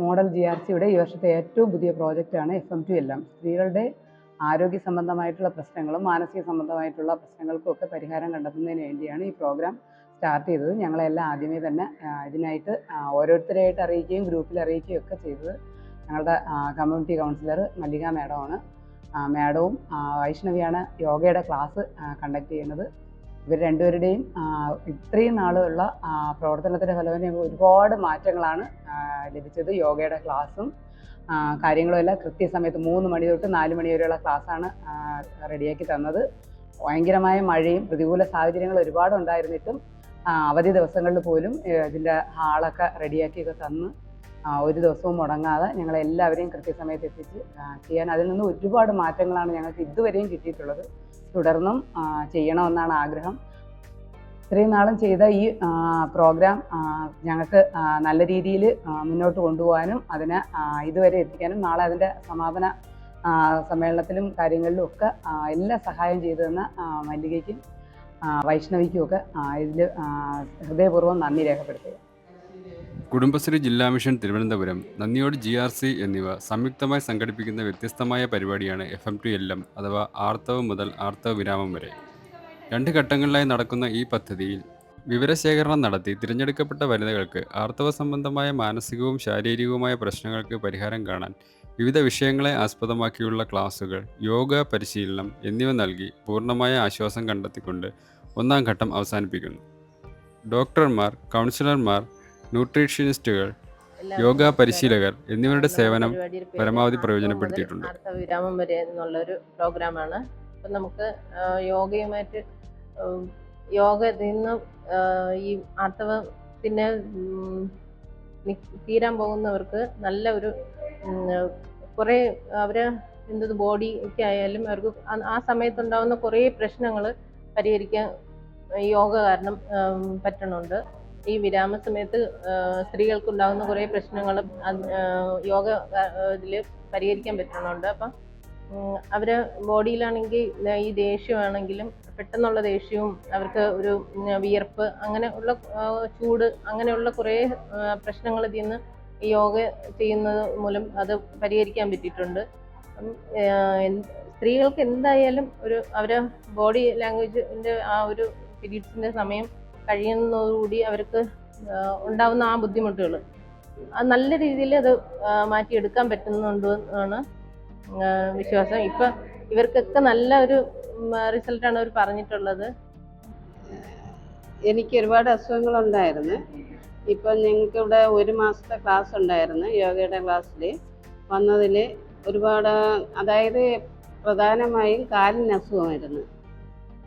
Model G R സിയുടെ ഈ വർഷത്തെ ഏറ്റവും പുതിയ പ്രോജക്റ്റാണ് എഫ് എം ടു എല്ലാം. സ്ത്രീകളുടെ ആരോഗ്യ സംബന്ധമായിട്ടുള്ള പ്രശ്നങ്ങളും മാനസിക സംബന്ധമായിട്ടുള്ള പ്രശ്നങ്ങൾക്കും ഒക്കെ പരിഹാരം കണ്ടെത്തുന്നതിന് വേണ്ടിയാണ് ഈ പ്രോഗ്രാം സ്റ്റാർട്ട് ചെയ്തത്. ഞങ്ങളെല്ലാം ആദ്യമേ തന്നെ ഇതിനായിട്ട് ഓരോരുത്തരെയായിട്ട് അറിയിക്കുകയും ഗ്രൂപ്പിൽ അറിയിക്കുകയും ഒക്കെ ചെയ്തത് ഞങ്ങളുടെ കമ്മ്യൂണിറ്റി കൗൺസിലർ മല്ലിക മാഡമാണ്. മാഡവും വൈഷ്ണവിയാണ് യോഗയുടെ ക്ലാസ് കണ്ടക്ട് ചെയ്യുന്നത്. ഇവർ രണ്ടുപേരുടെയും ഇത്രയും നാളുള്ള പ്രവർത്തനത്തിന്റെ ഫലമായി ഒരുപാട് മാറ്റങ്ങളാണ് ലഭിച്ചത്. യോഗയുടെ ക്ലാസ്സും കാര്യങ്ങളും എല്ലാം കൃത്യസമയത്ത് മൂന്ന് മണി തൊട്ട് നാല് മണി വരെയുള്ള ക്ലാസ്സാണ് റെഡിയാക്കി തന്നത്. ഭയങ്കരമായ മഴയും പ്രതികൂല സാഹചര്യങ്ങൾ ഒരുപാട് ഉണ്ടായിരുന്നിട്ടും അവധി ദിവസങ്ങളിൽ പോലും ഇതിന്റെ ഹാളൊക്കെ റെഡിയാക്കിയൊക്കെ തന്ന് ഒരു ദിവസവും മുടങ്ങാതെ ഞങ്ങളെല്ലാവരെയും കൃത്യസമയത്ത് എത്തിച്ച് ചെയ്യാൻ അതിൽ നിന്ന് ഒരുപാട് മാറ്റങ്ങളാണ് ഞങ്ങൾക്ക് ഇതുവരെയും കിട്ടിയിട്ടുള്ളത്. തുടർന്നും ചെയ്യണമെന്നാണ് ആഗ്രഹം. ഇത്രയും നാളും ചെയ്ത ഈ പ്രോഗ്രാം ഞങ്ങൾക്ക് നല്ല രീതിയിൽ മുന്നോട്ട് കൊണ്ടുപോകാനും അതിനെ ഇതുവരെ എത്തിക്കാനും നാളെ അതിന്റെ സമാപന സമ്മേളനത്തിലും കാര്യങ്ങളിലും ഒക്കെ എല്ലാ സഹായം ചെയ്തു തന്ന മല്ലികയ്ക്കും ആ, വൈഷ്ണവിക്കും ഒക്കെ ഇതിൽ ഹൃദയപൂർവം നന്ദി രേഖപ്പെടുത്തുക. കുടുംബശ്രീ ജില്ലാ മിഷൻ തിരുവനന്തപുരം നന്ദിയോട് ജി ആർ സി എന്നിവ സംയുക്തമായി സംഘടിപ്പിക്കുന്ന വ്യത്യസ്തമായ പരിപാടിയാണ് F M to L M അഥവാ ആർത്തവ് മുതൽ ആർത്തവ വിരാമം വരെ. രണ്ട് ഘട്ടങ്ങളിലായി നടക്കുന്ന ഈ പദ്ധതിയിൽ വിവരശേഖരണം നടത്തി തിരഞ്ഞെടുക്കപ്പെട്ട വനിതകൾക്ക് ആർത്തവ സംബന്ധമായ മാനസികവും ശാരീരികവുമായ പ്രശ്നങ്ങൾക്ക് പരിഹാരം കാണാൻ വിവിധ വിഷയങ്ങളെ ആസ്പദമാക്കിയുള്ള ക്ലാസുകൾ യോഗ പരിശീലനം എന്നിവ നൽകി പൂർണമായ ആശ്വാസം കണ്ടെത്തിക്കൊണ്ട് ഒന്നാം ഘട്ടം അവസാനിപ്പിക്കുന്നു. ഡോക്ടർമാർ കൗൺസിലർമാർ ന്യൂട്രീഷ്യനിസ്റ്റുകൾ യോഗ പരിശീലകർ എന്നിവരുടെ സേവനം പരമാവധി പ്രയോജനപ്പെടുത്തിയിട്ടുണ്ട്. വിരാമം വരെ എന്നുള്ളൊരു പ്രോഗ്രാമാണ്. അപ്പം നമുക്ക് യോഗയുമായിട്ട് യോഗ നിന്ന് ഈ ആർത്തവത്തിന് തീരാൻ പോകുന്നവർക്ക് നല്ല ഒരു കുറേ അവർ എന്തത് ബോഡിക്ക് ആയാലും അവർക്ക് ആ- സമയത്തുണ്ടാകുന്ന കുറേ പ്രശ്നങ്ങൾ പരിഹരിക്കാൻ യോഗ കാരണം പറ്റണുണ്ട്. ഈ വിരാമ സമയത്ത് സ്ത്രീകൾക്കുണ്ടാകുന്ന കുറേ പ്രശ്നങ്ങളും യോഗ ഇതിൽ പരിഹരിക്കാൻ പറ്റുന്നുണ്ട്. അപ്പം അവർ ബോഡിയിലാണെങ്കിൽ ഈ ദേഷ്യമാണെങ്കിലും പെട്ടെന്നുള്ള ദേഷ്യവും അവർക്ക് ഒരു വിയർപ്പ് അങ്ങനെ ഉള്ള ചൂട് അങ്ങനെയുള്ള കുറേ പ്രശ്നങ്ങൾ ഇതിൽ നിന്ന് യോഗ ചെയ്യുന്നത് മൂലം അത് പരിഹരിക്കാൻ പറ്റിയിട്ടുണ്ട്. സ്ത്രീകൾക്ക് എന്തായാലും ഒരു അവരെ ബോഡി ലാംഗ്വേജിന്റെ ആ ഒരു പീരീഡ്സിന്റെ സമയം കഴിയുന്നതോടുകൂടി അവർക്ക് ഉണ്ടാവുന്ന ആ ബുദ്ധിമുട്ടുകൾ നല്ല രീതിയിൽ അത് മാറ്റിയെടുക്കാൻ പറ്റുന്നുണ്ട് എന്നാണ് വിശ്വാസം. ഇപ്പം ഇവർക്കൊക്കെ നല്ല ഒരു റിസൾട്ടാണ് അവർ പറഞ്ഞിട്ടുള്ളത്. എനിക്ക് ഒരുപാട് അസുഖങ്ങളുണ്ടായിരുന്നു. ഇപ്പം ഞങ്ങൾക്ക് ഇവിടെ ഒരു മാസത്തെ ക്ലാസ് ഉണ്ടായിരുന്നു യോഗയുടെ ക്ലാസ്സിൽ വന്നതിൽ ഒരുപാട് അതായത് പ്രധാനമായും കാലിന് അസുഖമായിരുന്നു.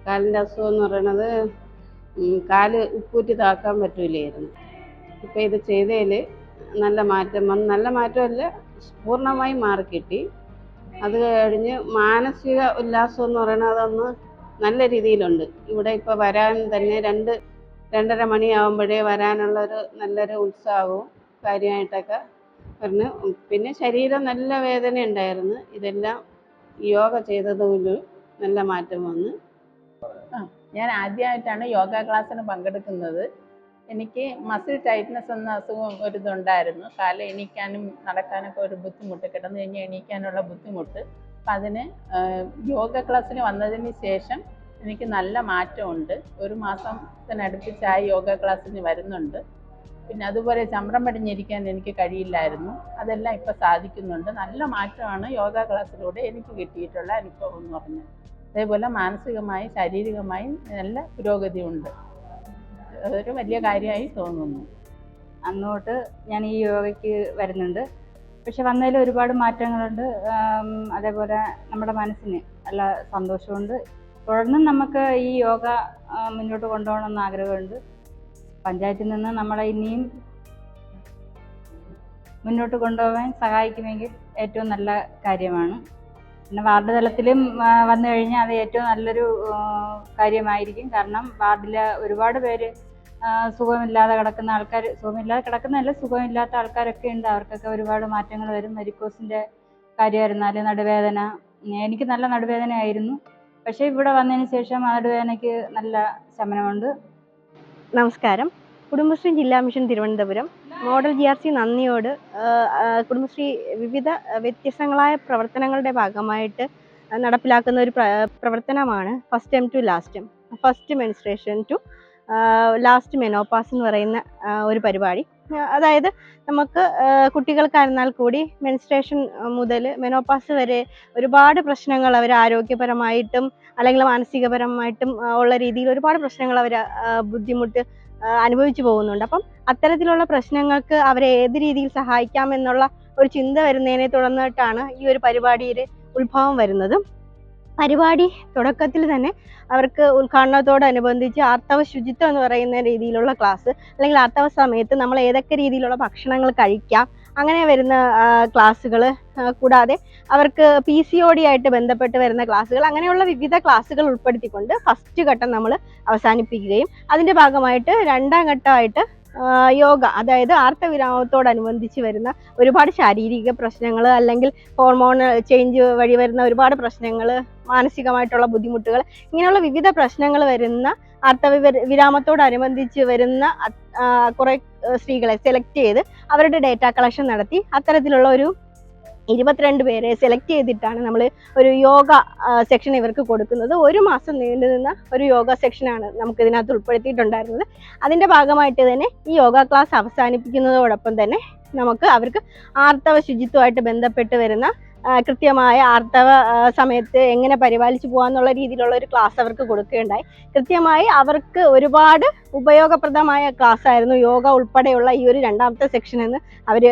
കാലിന്റെ അസുഖം എന്ന് പറയണത് ഉം, കാൽ ഉപ്പൂറ്റി താക്കാൻ പറ്റൂലായിരുന്നു. ഇപ്പം ഇത് ചെയ്തതിൽ നല്ല മാറ്റം വന്നു നല്ല മാറ്റമല്ല പൂർണമായും മാറിക്കിട്ടി അത് കഴിഞ്ഞ് മാനസിക ഉല്ലാസം എന്ന് പറയുന്നത് അതൊന്ന് നല്ല രീതിയിലുണ്ട്. ഇവിടെ ഇപ്പോൾ വരാൻ തന്നെ രണ്ട് രണ്ടര മണിയാവുമ്പോഴേ വരാനുള്ളൊരു നല്ലൊരു ഉത്സാഹവും കാര്യമായിട്ടൊക്കെ പറഞ്ഞു പിന്നെ ശരീരം നല്ല വേദന ഉണ്ടായിരുന്നു ഇതെല്ലാം യോഗ ചെയ്തതുകൊണ്ട് നല്ല മാറ്റം വന്നു. ഞാൻ ആദ്യമായിട്ടാണ് യോഗ ക്ലാസ്സിന് പങ്കെടുക്കുന്നത്. എനിക്ക് മസിൽ ടൈറ്റ്നസ് എന്ന അസുഖം ഒരു ഇതുണ്ടായിരുന്നു കാല എണീക്കാനും നടക്കാനൊക്കെ ഒരു ബുദ്ധിമുട്ട് കിടന്നു കഴിഞ്ഞാൽ എണീക്കാനുള്ള ബുദ്ധിമുട്ട്. അപ്പം അതിന് യോഗ ക്ലാസ്സിന് വന്നതിന് ശേഷം എനിക്ക് നല്ല മാറ്റമുണ്ട്. ഒരു മാസത്തിനടുപ്പിച്ചായി യോഗ ക്ലാസ്സിന് വരുന്നുണ്ട്. പിന്നെ അതുപോലെ ചമ്രം പടിഞ്ഞിരിക്കാൻ എനിക്ക് കഴിയില്ലായിരുന്നു. അതെല്ലാം ഇപ്പോൾ സാധിക്കുന്നുണ്ട്. നല്ല മാറ്റമാണ് യോഗ ക്ലാസ്സിലൂടെ എനിക്ക് കിട്ടിയിട്ടുള്ള അനുഭവം എന്ന് പറഞ്ഞത് അതേപോലെ മാനസികമായും ശാരീരികമായും നല്ല പുരോഗതിയുണ്ട്. അതൊരു വലിയ കാര്യമായി തോന്നുന്നു. അന്നോട്ട് ഞാൻ ഈ യോഗയ്ക്ക് വരുന്നുണ്ട്. പക്ഷെ വന്നതിൽ ഒരുപാട് മാറ്റങ്ങളുണ്ട്. അതേപോലെ നമ്മുടെ മനസ്സിന് നല്ല സന്തോഷമുണ്ട്. തുടർന്നും നമുക്ക് ഈ യോഗ മുന്നോട്ട് കൊണ്ടുപോകണമെന്ന് ആഗ്രഹമുണ്ട്. പഞ്ചായത്തിൽ നിന്ന് നമ്മളെ ഇനിയും മുന്നോട്ട് കൊണ്ടുപോകാൻ സഹായിക്കുമെങ്കിൽ ഏറ്റവും നല്ല കാര്യമാണ്. പിന്നെ വാർഡ് തലത്തിലും വന്നു കഴിഞ്ഞാൽ അത് ഏറ്റവും നല്ലൊരു കാര്യമായിരിക്കും. കാരണം വാർഡിൽ ഒരുപാട് പേര് സുഖമില്ലാതെ കിടക്കുന്ന ആൾക്കാർ സുഖമില്ലാതെ കിടക്കുന്നതല്ല സുഖമില്ലാത്ത ആൾക്കാരൊക്കെ ഉണ്ട്. അവർക്കൊക്കെ ഒരുപാട് മാറ്റങ്ങൾ വരും. വെരിക്കോസിന്റെ കാര്യമായിരുന്നാലും നടുവേദന. എനിക്ക് നല്ല നടുവേദനയായിരുന്നു. പക്ഷേ ഇവിടെ വന്നതിന് ശേഷം ആ നടുവേദനയ്ക്ക് നല്ല ശമനമുണ്ട്. നമസ്കാരം. കുടുംബശ്രീ ജില്ലാ mission Thiruvananthapuram. Model G R C നന്ദിയോട് കുടുംബശ്രീ വിവിധ വ്യത്യസ്തങ്ങളായ പ്രവർത്തനങ്ങളുടെ ഭാഗമായിട്ട് നടപ്പിലാക്കുന്ന ഒരു പ്രവർത്തനമാണ് first M to last first menstruation to last menopause എന്ന് പറയുന്ന ഒരു പരിപാടി. അതായത് നമുക്ക് കുട്ടികൾക്കായിരുന്നാൽ കൂടി മെൻസ്ട്രേഷൻ മുതൽ മെനോപാസ് വരെ ഒരുപാട് പ്രശ്നങ്ങൾ അവർ ആരോഗ്യപരമായിട്ടും അല്ലെങ്കിൽ മാനസികപരമായിട്ടും ഉള്ള രീതിയിൽ ഒരുപാട് പ്രശ്നങ്ങൾ അവർ ബുദ്ധിമുട്ട് അനുഭവിച്ചു പോകുന്നുണ്ട്. അപ്പം അത്തരത്തിലുള്ള പ്രശ്നങ്ങൾക്ക് അവരെ ഏത് രീതിയിൽ സഹായിക്കാം എന്നുള്ള ഒരു ചിന്ത വരുന്നതിനെ തുടർന്നിട്ടാണ് ഈ ഒരു പരിപാടിയുടെ ഉത്ഭവം വരുന്നത്. പരിപാടി തുടക്കത്തിൽ തന്നെ അവർക്ക് ഉദ്ഘാടനത്തോടനുബന്ധിച്ച് ആർത്തവ ശുചിത്വം എന്ന് പറയുന്ന രീതിയിലുള്ള ക്ലാസ് അല്ലെങ്കിൽ ആർത്തവ സമയത്ത് നമ്മൾ ഏതൊക്കെ രീതിയിലുള്ള ഭക്ഷണങ്ങൾ കഴിക്കാം അങ്ങനെ വരുന്ന ക്ലാസ്സുകൾ കൂടാതെ അവർക്ക് പി സി ഒ ഡി ആയിട്ട് ബന്ധപ്പെട്ട് വരുന്ന ക്ലാസ്സുകൾ അങ്ങനെയുള്ള വിവിധ ക്ലാസ്സുകൾ ഉൾപ്പെടുത്തിക്കൊണ്ട് ഫസ്റ്റ് ഘട്ടം നമ്മൾ അവസാനിപ്പിക്കുകയും അതിന്റെ ഭാഗമായിട്ട് രണ്ടാം ഘട്ടമായിട്ട് യോഗ അതായത് ആർത്തവിരാമത്തോടനുബന്ധിച്ച് വരുന്ന ഒരുപാട് ശാരീരിക പ്രശ്നങ്ങൾ അല്ലെങ്കിൽ ഹോർമോൺ ചേഞ്ച് വഴി വരുന്ന ഒരുപാട് പ്രശ്നങ്ങൾ മാനസികമായിട്ടുള്ള ബുദ്ധിമുട്ടുകൾ ഇങ്ങനെയുള്ള വിവിധ പ്രശ്നങ്ങൾ വരുന്ന ആർത്തവ വിര- വിരാമത്തോടനുബന്ധിച്ച് വരുന്ന കുറേ സ്ത്രീകളെ സെലക്ട് ചെയ്ത് അവരുടെ ഡേറ്റ കളക്ഷൻ നടത്തി അത്തരത്തിലുള്ള ഒരു ഇരുപത്തിരണ്ട് പേരെ സെലക്ട് ചെയ്തിട്ടാണ് നമ്മൾ ഒരു യോഗ സെക്ഷൻ ഇവർക്ക് കൊടുക്കുന്നത്. ഒരു മാസം നീണ്ടു നിന്ന ഒരു യോഗ സെക്ഷനാണ് നമുക്ക് ഇതിനകത്ത് ഉൾപ്പെടുത്തിയിട്ടുണ്ടായിരുന്നത്. അതിന്റെ ഭാഗമായിട്ട് തന്നെ ഈ യോഗ ക്ലാസ് അവസാനിപ്പിക്കുന്നതോടൊപ്പം തന്നെ നമുക്ക് അവർക്ക് ആർത്തവ ശുചിത്വമായിട്ട് ബന്ധപ്പെട്ട് വരുന്ന കൃത്യമായ ആർത്തവ സമയത്ത് എങ്ങനെ പരിപാലിച്ചു പോകാന്നുള്ള രീതിയിലുള്ള ഒരു ക്ലാസ് അവർക്ക് കൊടുക്കുകയുണ്ടായി. കൃത്യമായി അവർക്ക് ഒരുപാട് ഉപയോഗപ്രദമായ ക്ലാസ് ആയിരുന്നു യോഗ ഉൾപ്പെടെയുള്ള ഈ ഒരു രണ്ടാമത്തെ സെക്ഷൻ എന്ന് അവർ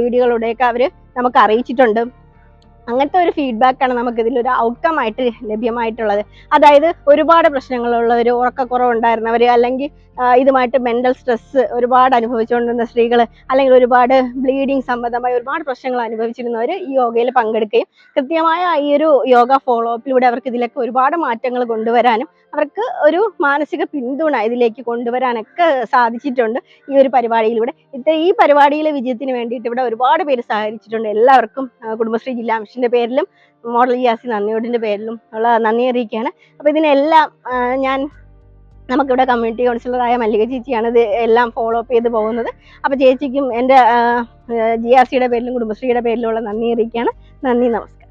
വീഡിയോകളുടെയൊക്കെ അവർ നമുക്ക് അറിയിച്ചിട്ടുണ്ട്. അങ്ങനത്തെ ഒരു ഫീഡ്ബാക്കാണ് നമുക്ക് ഇതിലൊരു ഔട്ട്കം ആയിട്ട് ലഭ്യമായിട്ടുള്ളത്. അതായത് ഒരുപാട് പ്രശ്നങ്ങളുള്ളവർ ഉറക്കക്കുറവുണ്ടായിരുന്നവർ അല്ലെങ്കിൽ ഇതുമായിട്ട് മെന്റൽ സ്ട്രെസ് ഒരുപാട് അനുഭവിച്ചുകൊണ്ടിരുന്ന സ്ത്രീകൾ അല്ലെങ്കിൽ ഒരുപാട് ബ്ലീഡിങ് സംബന്ധമായ ഒരുപാട് പ്രശ്നങ്ങൾ അനുഭവിച്ചിരുന്നവർ ഈ യോഗയിൽ പങ്കെടുക്കുകയും കൃത്യമായ ഈ ഒരു യോഗ ഫോളോ അപ്പിലൂടെ അവർക്ക് ഇതിലൊക്കെ ഒരുപാട് മാറ്റങ്ങൾ കൊണ്ടുവരാനും അവർക്ക് ഒരു മാനസിക പിന്തുണ ഇതിലേക്ക് കൊണ്ടുവരാനൊക്കെ സാധിച്ചിട്ടുണ്ട് ഈ ഒരു പരിപാടിയിലൂടെ. ഇത്ര ഈ പരിപാടിയിലെ വിജയത്തിന് വേണ്ടിയിട്ട് ഇവിടെ ഒരുപാട് പേര് സഹകരിച്ചിട്ടുണ്ട്. എല്ലാവർക്കും കുടുംബശ്രീ ജില്ലാ മിഷന്റെ പേരിലും മോഡൽ ജിയാസി നന്ദിയോടിന്റെ പേരിലും ഉള്ള നന്ദി അറിയിക്കുകയാണ്. അപ്പൊ ഇതിനെല്ലാം ഞാൻ നമുക്കിവിടെ കമ്മ്യൂണിറ്റി കൗൺസിലറായ മല്ലിക ചേച്ചിയാണ് ഇത് എല്ലാം ഫോളോ അപ്പ് ചെയ്ത് പോകുന്നത്. അപ്പോൾ ചേച്ചിക്കും എന്റെ ജി ആർ സിയുടെ പേരിലും കുടുംബശ്രീയുടെ പേരിലുള്ള നന്ദി അറിയിക്കുകയാണ്. നന്ദി നമസ്കാരം.